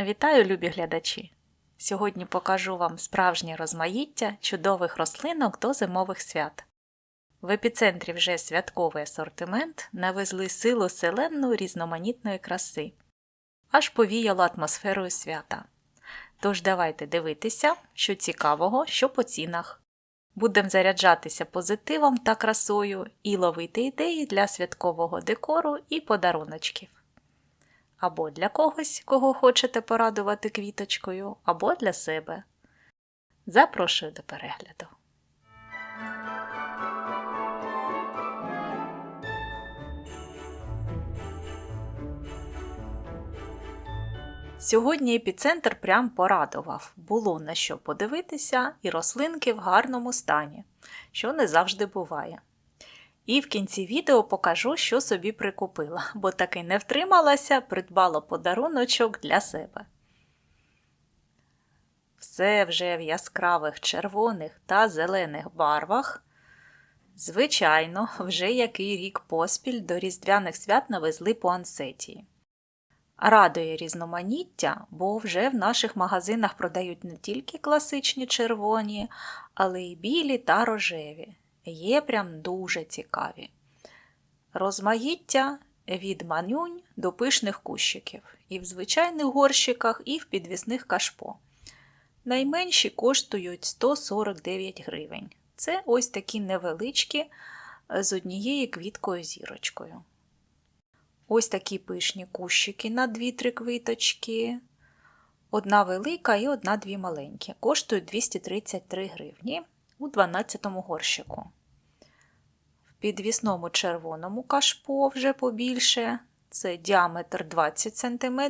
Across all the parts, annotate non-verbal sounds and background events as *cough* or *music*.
Вітаю, любі глядачі! Сьогодні покажу вам справжнє розмаїття чудових рослинок до зимових свят. В епіцентрі вже святковий асортимент навезли силу селенну різноманітної краси, аж повіяло атмосферою свята. Тож давайте дивитися, що цікавого, що по цінах. Будемо заряджатися позитивом та красою і ловити ідеї для святкового декору і подаруночків. Або для когось, кого хочете порадувати квіточкою, або для себе. Запрошую до перегляду. Сьогодні епіцентр прям порадував. Було на що подивитися, і рослинки в гарному стані, що не завжди буває. І в кінці відео покажу, що собі прикупила, бо таки не втрималася, придбала подаруночок для себе. Все вже в яскравих червоних та зелених барвах. Звичайно, вже який рік поспіль до різдвяних свят навезли по ансетії. Радує різноманіття, бо вже в наших магазинах продають не тільки класичні червоні, але й білі та рожеві. Є прям дуже цікаві. Розмаїття від манюнь до пишних кущиків, і в звичайних горщиках, і в підвісних кашпо. Найменші коштують 149 гривень. Це ось такі невеличкі з однією квіткою зірочкою. Ось такі пишні кущики на 2-3 квіточки. Одна велика і одна дві маленькі. Коштують 233 гривні у 12-му горщику. В підвісному червоному кашпо вже побільше. Це діаметр 20 см,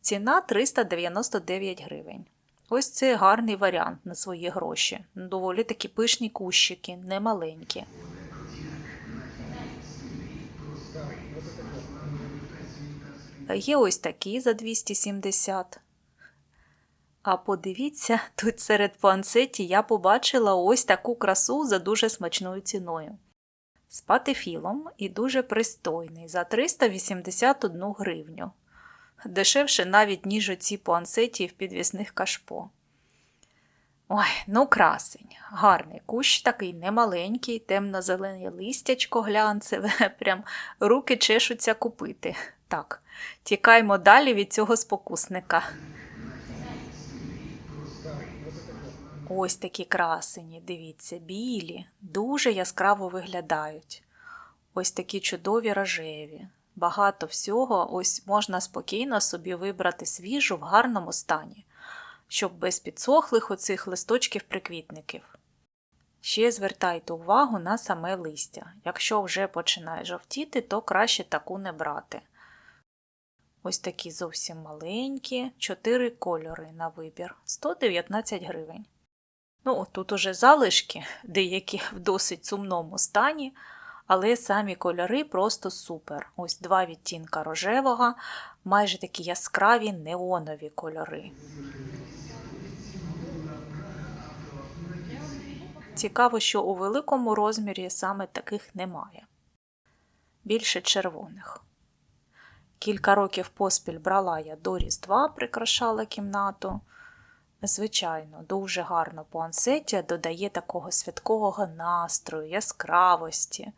ціна 399 гривень. Ось це гарний варіант на свої гроші. Доволі такі пишні кущики, немаленькі. Є ось такі за 270. А подивіться, тут серед панцеті я побачила ось таку красу за дуже смачною ціною. З патефілом і дуже пристойний за 381 гривню. Дешевше навіть, ніж оці пуансеті в підвісних кашпо. Ой, ну красень, гарний кущ такий немаленький, темно-зелене листячко глянцеве, *laughs* прям руки чешуться купити. Так, тікаймо далі від цього спокусника. Ось такі красені, дивіться, білі, дуже яскраво виглядають. Ось такі чудові рожеві. Багато всього ось можна спокійно собі вибрати свіжу в гарному стані, щоб без підсохлих оцих листочків приквітників. Ще звертайте увагу на саме листя. Якщо вже починає жовтіти, то краще таку не брати. Ось такі зовсім маленькі, 4 кольори на вибір 119 гривень. Ну, тут уже залишки, деякі в досить сумному стані, але самі кольори просто супер. Ось два відтінка рожевого, майже такі яскраві неонові кольори. Цікаво, що у великому розмірі саме таких немає. Більше червоних. Кілька років поспіль брала я до Різдва, прикрашала кімнату. Звичайно, дуже гарно пуансеття додає такого святкового настрою, яскравості.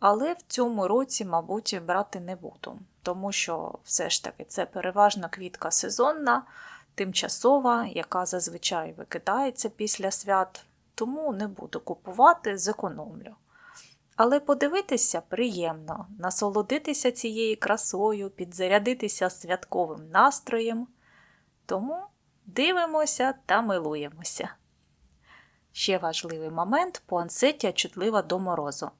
Але в цьому році, мабуть, брати не буду, тому що все ж таки це переважно квітка сезонна, тимчасова, яка зазвичай викидається після свят, тому не буду купувати, зекономлю. Але подивитися приємно, насолодитися цією красою, підзарядитися святковим настроєм. Тому дивимося та милуємося. Ще важливий момент пуансеття чутлива до морозу.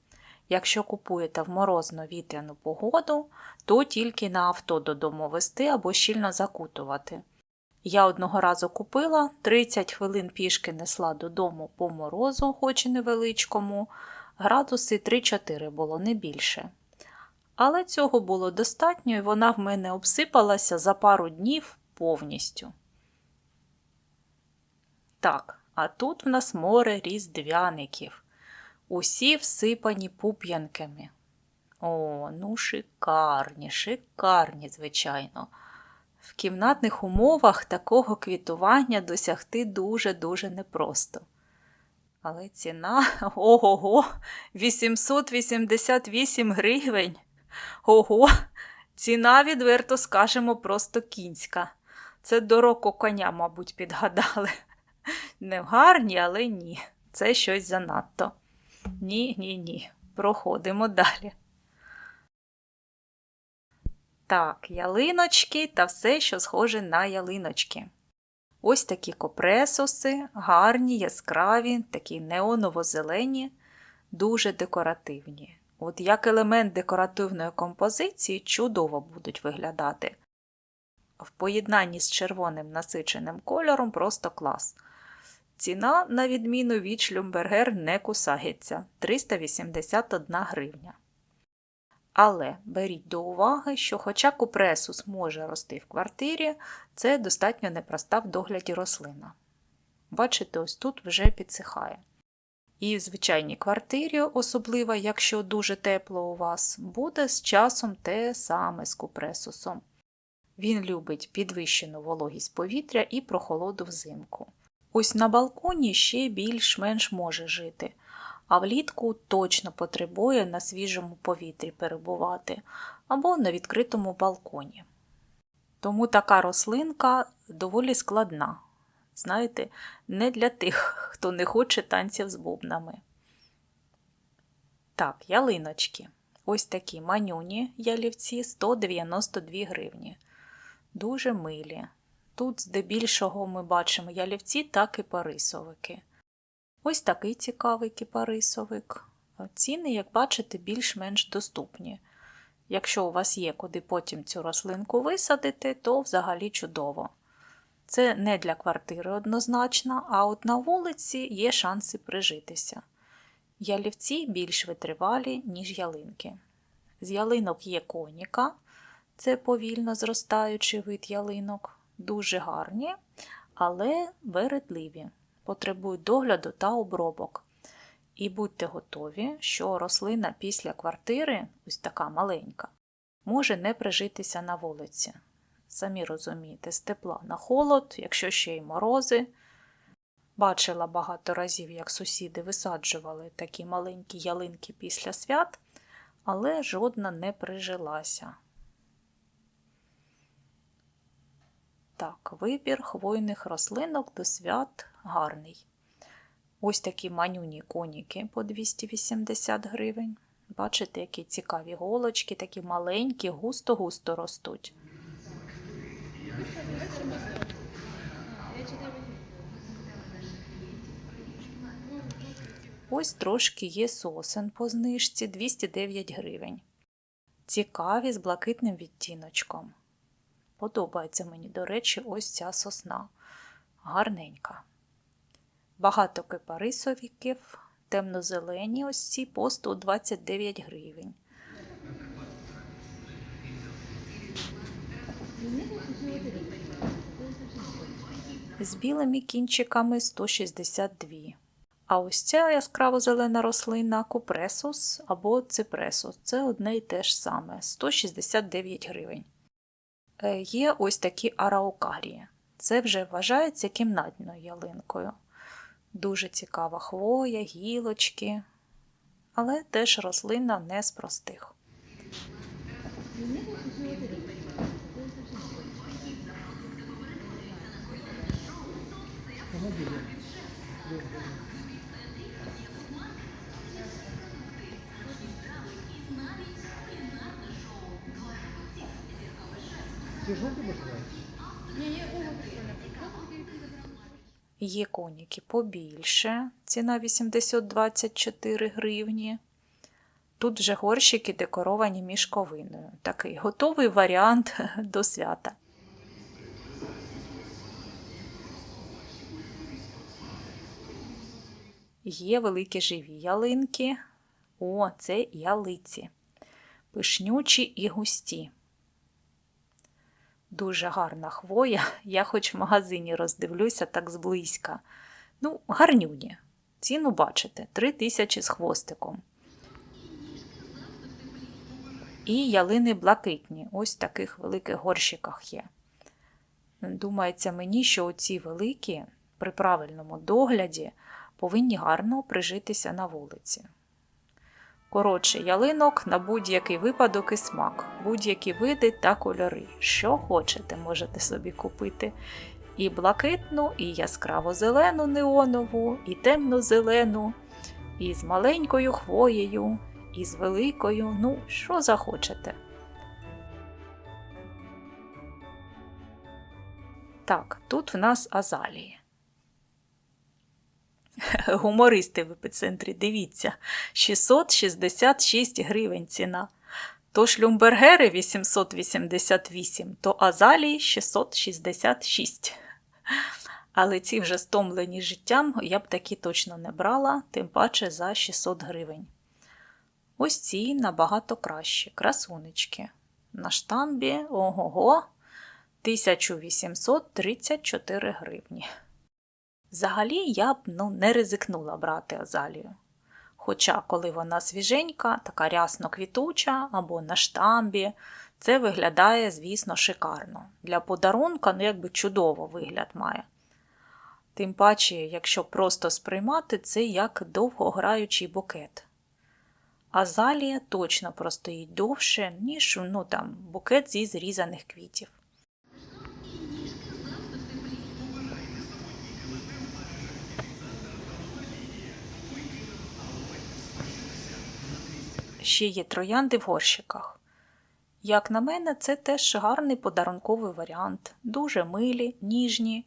Якщо купуєте в морозно вітряну погоду, то тільки на авто додому вести або щільно закутувати. Я одного разу купила, 30 хвилин пішки несла додому по морозу, хоч і невеличкому, градуси 3-4 було не більше. Але цього було достатньо, і вона в мене обсипалася за пару днів повністю. Так, а тут в нас море різдвяників. Усі всипані пуп'янками. О, ну шикарні, шикарні, звичайно. В кімнатних умовах такого квітування досягти дуже-дуже непросто. Але ціна *laughs* ого-го, 888 гривень. Ого, ціна, відверто скажемо, просто кінська. Це дорого коня, мабуть, підгадали. *laughs* Не гарні, але ні. Це щось занадто. Ні, ні, ні. Проходимо далі. Так, ялиночки та все, що схоже на ялиночки. Ось такі копресоси, гарні, яскраві, такі неоново-зелені, дуже декоративні. От як елемент декоративної композиції чудово будуть виглядати. В поєднанні з червоним насиченим кольором просто клас. Ціна, на відміну від шлюмбергер, не кусається 381 гривня. Але беріть до уваги, що хоча купресус може рости в квартирі, це достатньо непроста в догляді рослина. Бачите, ось тут вже підсихає. І в звичайній квартирі, особливо, якщо дуже тепло у вас, буде з часом те саме з купресусом. Він любить підвищену вологість повітря і прохолоду взимку. Ось на балконі ще більш-менш може жити, а влітку точно потребує на свіжому повітрі перебувати або на відкритому балконі. Тому така рослинка доволі складна. Знаєте, не для тих, хто не хоче танців з бубнами. Так, ялиночки. Ось такі манюні ялівці 192 гривні. Дуже милі. Тут здебільшого ми бачимо ялівці та кипарисовики. Ось такий цікавий кипарисовик. Ціни, як бачите, більш-менш доступні. Якщо у вас є куди потім цю рослинку висадити, то взагалі чудово. Це не для квартири однозначно, а от на вулиці є шанси прижитися. Ялівці більш витривалі, ніж ялинки. З ялинок є коніка, це повільно зростаючий вид ялинок, дуже гарні, але вередливі, потребують догляду та обробок. І будьте готові, що рослина після квартири, ось така маленька, може не прижитися на вулиці. Самі розумієте, з тепла на холод, якщо ще й морози. Бачила багато разів, як сусіди висаджували такі маленькі ялинки після свят, але жодна не прижилася. Так, вибір хвойних рослинок до свят гарний. Ось такі манюні коніки по 280 гривень. Бачите, які цікаві голочки, такі маленькі, густо-густо ростуть. Ось трошки є сосен по знижці 209 гривень. Цікаві з блакитним відтіночком. Подобається мені, до речі, ось ця сосна. Гарненька. Багато кипарисовиків, темно-зелені ось ці по 129 гривень. З білими кінчиками 162. А ось ця яскраво зелена рослина купресус або ципресус це одне і те ж саме 169 гривень. Е, Є ось такі араукарії. Це вже вважається кімнатною ялинкою. Дуже цікава хвоя, гілочки, але теж рослина не з простих. Є коніки побільше, ціна 824 гривні. Тут вже горщики декоровані мішковиною. Такий готовий варіант *laughs* до свята. Є великі живі ялинки. О, це ялиці. Пишнючі і густі. Дуже гарна хвоя. *laughs* Я хоч в магазині роздивлюся так зблизька. Ну, гарнюні. Ціну бачите, 3 тисячі з хвостиком. І ялини блакитні, ось в таких великих горщиках є. Думається мені, що оці великі при правильному догляді повинні гарно прижитися на вулиці. Коротше, ялинок на будь-який випадок і смак, будь-які види та кольори. Що хочете, можете собі купити. І блакитну, і яскраво зелену неонову, і темно-зелену, і з маленькою хвоєю, і з великою, ну, що захочете. Так, тут в нас азалії. Гумористи в епіцентрі, дивіться, 666 гривень ціна. То шлюмбергери 888, то азалії 666. Але ці вже стомлені життям я б такі точно не брала, тим паче за 600 гривень. Ось ці набагато кращі, красунечки. На штамбі ого-го 1834 гривні. Взагалі я б ну, не ризикнула брати азалію. Хоча, коли вона свіженька, така рясно квітуча або на штамбі, це виглядає, звісно, шикарно. Для подарунка, ну, якби чудово вигляд має. Тим паче, якщо просто сприймати, це як довгограючий букет. Азалія точно простоїть довше, ніж ну, там, букет зі зрізаних квітів. Ще є троянди в горщиках. Як на мене, це теж гарний подарунковий варіант, дуже милі, ніжні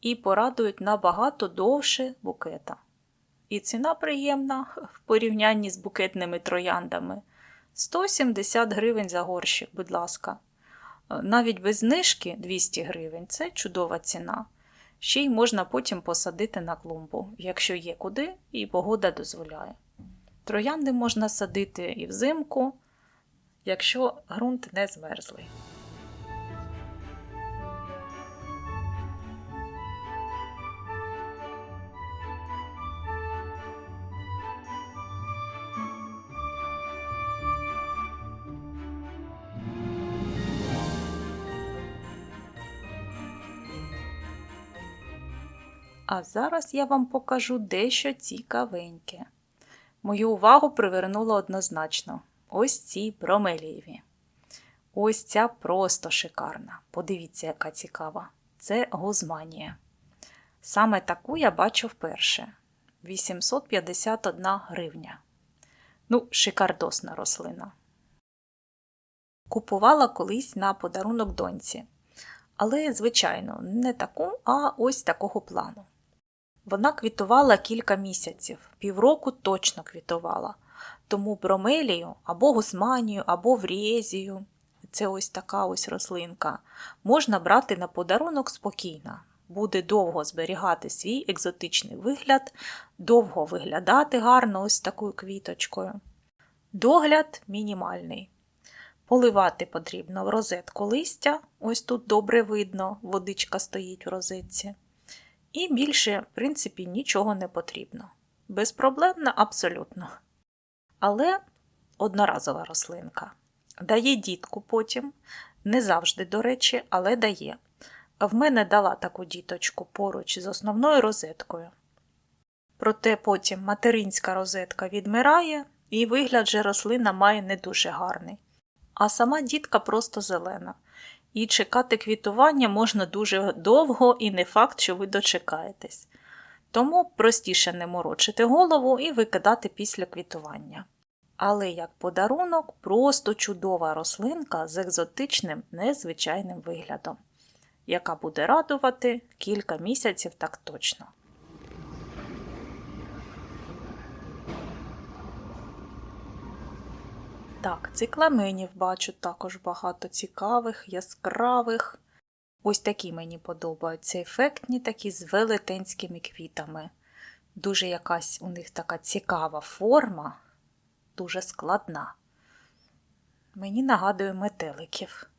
і порадують набагато довше букета. І ціна приємна в порівнянні з букетними трояндами 170 гривень за горщик, будь ласка. Навіть без знижки 200 гривень це чудова ціна. Ще й можна потім посадити на клумбу, якщо є куди і погода дозволяє. Троянди можна садити і взимку, якщо ґрунт не змерзлий. А зараз я вам покажу дещо цікавеньке. Мою увагу привернуло однозначно ось ці бромелієві. Ось ця просто шикарна. Подивіться, яка цікава. Це гузманія. Саме таку я бачу вперше. 851 гривня. Ну, шикардосна рослина. Купувала колись на подарунок доньці. Але, звичайно, не таку, а ось такого плану. Вона квітувала кілька місяців, півроку точно квітувала. Тому бромелію або гусманію, або врєзію, це ось така ось рослинка, можна брати на подарунок спокійно. Буде довго зберігати свій екзотичний вигляд, довго виглядати гарно ось такою квіточкою. Догляд мінімальний. Поливати потрібно в розетку листя, ось тут добре видно, водичка стоїть в розетці. І більше, в принципі, нічого не потрібно. Безпроблемно абсолютно. Але одноразова рослинка. Дає дітку потім, не завжди, до речі, але дає. В мене дала таку діточку поруч з основною розеткою. Проте потім материнська розетка відмирає, і вигляд же рослина має не дуже гарний. А сама дітка просто зелена і чекати квітування можна дуже довго і не факт, що ви дочекаєтесь. Тому простіше не морочити голову і викидати після квітування. Але як подарунок просто чудова рослинка з екзотичним незвичайним виглядом, яка буде радувати кілька місяців так точно. Так, цикламенів бачу також багато цікавих, яскравих. Ось такі мені подобаються ефектні, такі з велетенськими квітами. Дуже якась у них така цікава форма, дуже складна. Мені нагадує метеликів.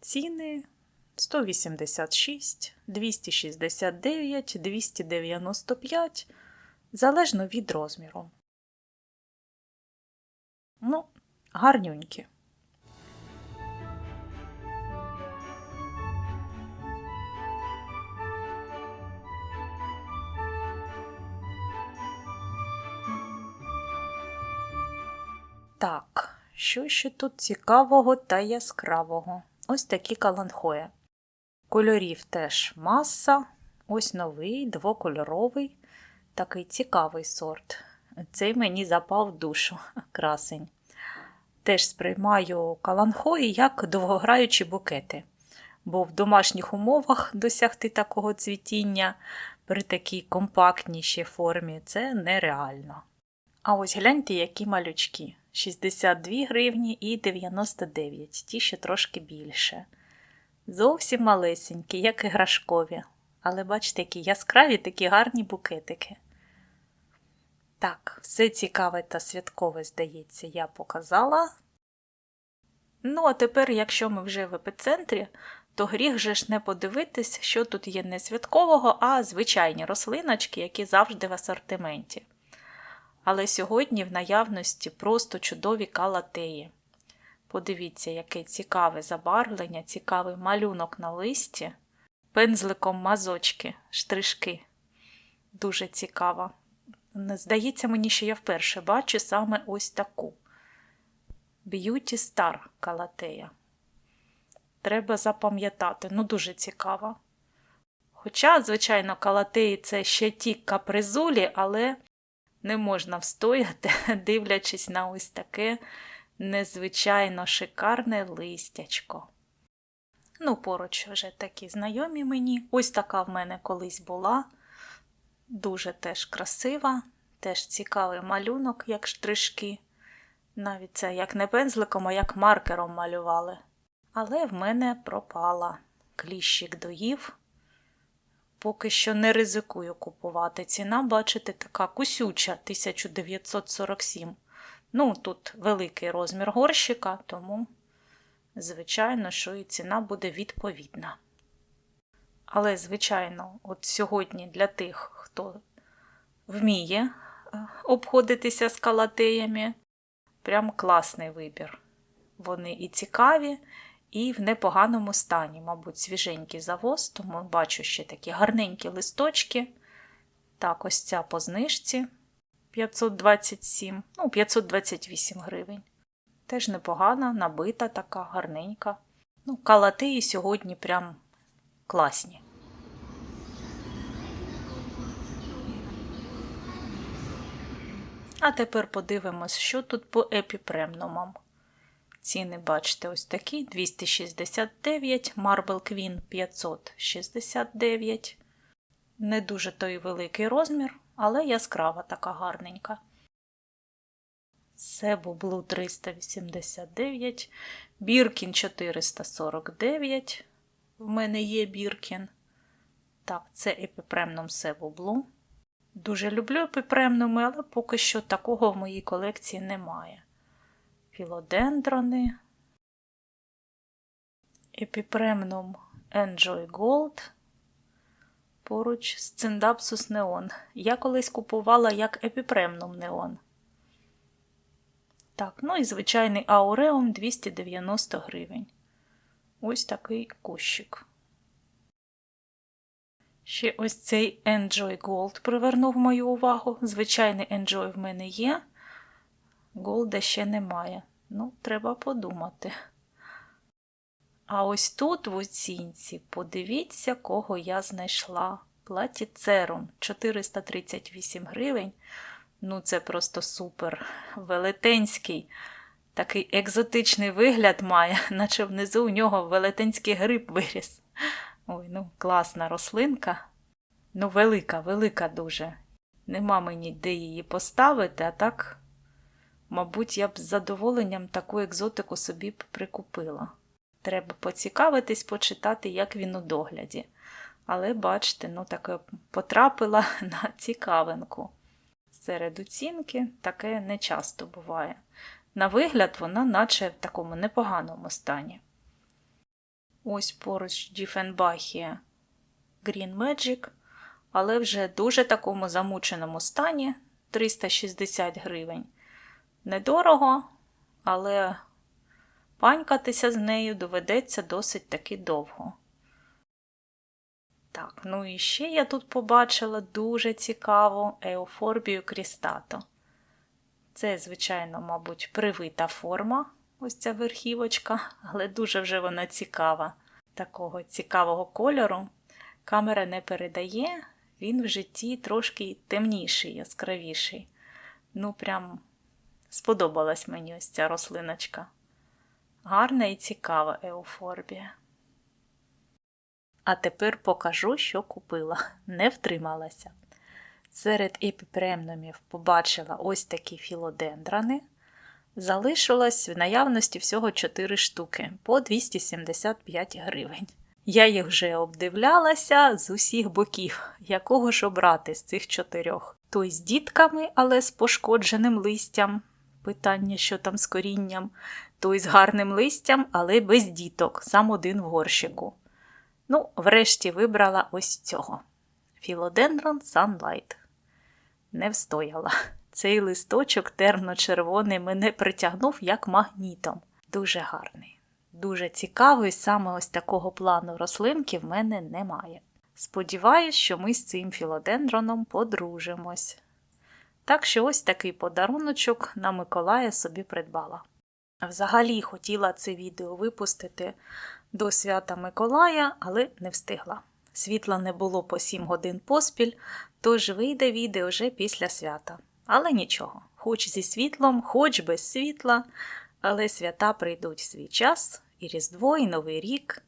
Ціни 186, 269, 295. залежно від розміру. Ну, гарнюнькі. Так, що ще тут цікавого та яскравого? Ось такі каланхої. Кольорів теж маса. Ось новий, двокольоровий, такий цікавий сорт. Цей мені запав в душу, *laughs* красень. Теж сприймаю каланхої як довгограючі букети, бо в домашніх умовах досягти такого цвітіння при такій компактнішій формі це нереально. А ось гляньте, які малючки: 62 гривні і 99, ті ще трошки більше. Зовсім малесенькі, як іграшкові. Але бачите, які яскраві такі гарні букетики. Так, все цікаве та святкове, здається, я показала. Ну, а тепер, якщо ми вже в епіцентрі, то гріх же ж не подивитись, що тут є не святкового, а звичайні рослиночки, які завжди в асортименті. Але сьогодні в наявності просто чудові калатеї. Подивіться, яке цікаве забарвлення, цікавий малюнок на листі, пензликом мазочки, штришки. Дуже цікаво. Здається мені, що я вперше бачу саме ось таку. Star калатея. Треба запам'ятати, ну дуже цікаво. Хоча, звичайно, калатеї це ще ті капризулі, але не можна встояти, *laughs* дивлячись на ось таке незвичайно шикарне листячко. Ну, поруч вже такі знайомі мені. Ось така в мене колись була. Дуже теж красива, теж цікавий малюнок, як штришки. Навіть це як не пензликом, а як маркером малювали. Але в мене пропала. Кліщик доїв. Поки що не ризикую купувати. Ціна, бачите, така кусюча 1947. Ну, тут великий розмір горщика, тому, звичайно, що і ціна буде відповідна. Але, звичайно, от сьогодні для тих, хто вміє е, обходитися з калатеями, прям класний вибір. Вони і цікаві, і в непоганому стані, мабуть, свіженький завоз, тому бачу ще такі гарненькі листочки. Так, ось ця по знижці 527, ну, 528 гривень. Теж непогана, набита, така гарненька. Ну, калатеї сьогодні прям класні. А тепер подивимось, що тут по епіпремнумам. Ціни, бачите, ось такі: 269, Marble Queen 569. Не дуже той великий розмір, але яскрава така гарненька. Себу Blue 389, Біркін 449. В мене є Біркін. Так, це епіпремном Себу Blue. Дуже люблю епіпремнуми, але поки що такого в моїй колекції немає. Філодендрони, епіпремнум Enjoy Gold. Поруч з Циндапсус Неон. Я колись купувала як епіпремнум неон. Так, ну і звичайний ауреум 290 гривень. Ось такий кущик. Ще ось цей Enjoy Gold привернув мою увагу. Звичайний Enjoy в мене є. Голда ще немає. Ну, треба подумати. А ось тут в оцінці подивіться, кого я знайшла. Платіцерум 438 гривень. Ну, це просто супер. Велетенський. Такий екзотичний вигляд має, *laughs* наче внизу у нього велетенський гриб виріс. Ой, ну, класна рослинка. Ну, велика, велика дуже. Нема мені де її поставити, а так, мабуть, я б з задоволенням таку екзотику собі б прикупила. Треба поцікавитись, почитати, як він у догляді. Але, бачите, ну таке потрапила *laughs* на цікавинку. Серед оцінки таке не часто буває. На вигляд, вона наче в такому непоганому стані. Ось поруч Діфенбахія Green Magic. але вже дуже такому замученому стані 360 гривень. Недорого, але панькатися з нею доведеться досить таки довго. Так, ну і ще я тут побачила дуже цікаву еофорбію крістато. Це, звичайно, мабуть, привита форма, ось ця верхівочка, але дуже вже вона цікава. Такого цікавого кольору камера не передає, він в житті трошки темніший, яскравіший. Ну, прям сподобалась мені ось ця рослиночка. Гарна і цікава еофорбія. А тепер покажу, що купила. Не втрималася. Серед епіпремнумів побачила ось такі філодендрани. Залишилось в наявності всього 4 штуки по 275 гривень. Я їх вже обдивлялася з усіх боків, якого ж обрати з цих чотирьох. Той з дітками, але з пошкодженим листям. Питання, що там з корінням, той з гарним листям, але без діток, сам один в горщику. Ну, врешті вибрала ось цього. Філодендрон Sunlight. Не встояла. Цей листочок терно-червоний мене притягнув як магнітом. Дуже гарний, дуже цікавий, саме ось такого плану рослинки в мене немає. Сподіваюсь, що ми з цим філодендроном подружимось. Так що ось такий подаруночок на Миколая собі придбала. Взагалі хотіла це відео випустити до свята Миколая, але не встигла. Світла не було по 7 годин поспіль, тож вийде відео вже після свята. Але нічого, хоч зі світлом, хоч без світла, але свята прийдуть в свій час, і Різдво, і Новий рік.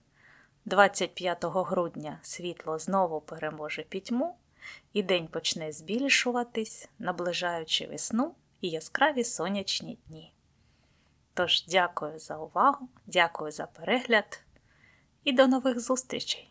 25 грудня світло знову переможе пітьму, і день почне збільшуватись, наближаючи весну і яскраві сонячні дні. Тож, дякую за увагу, дякую за перегляд і до нових зустрічей!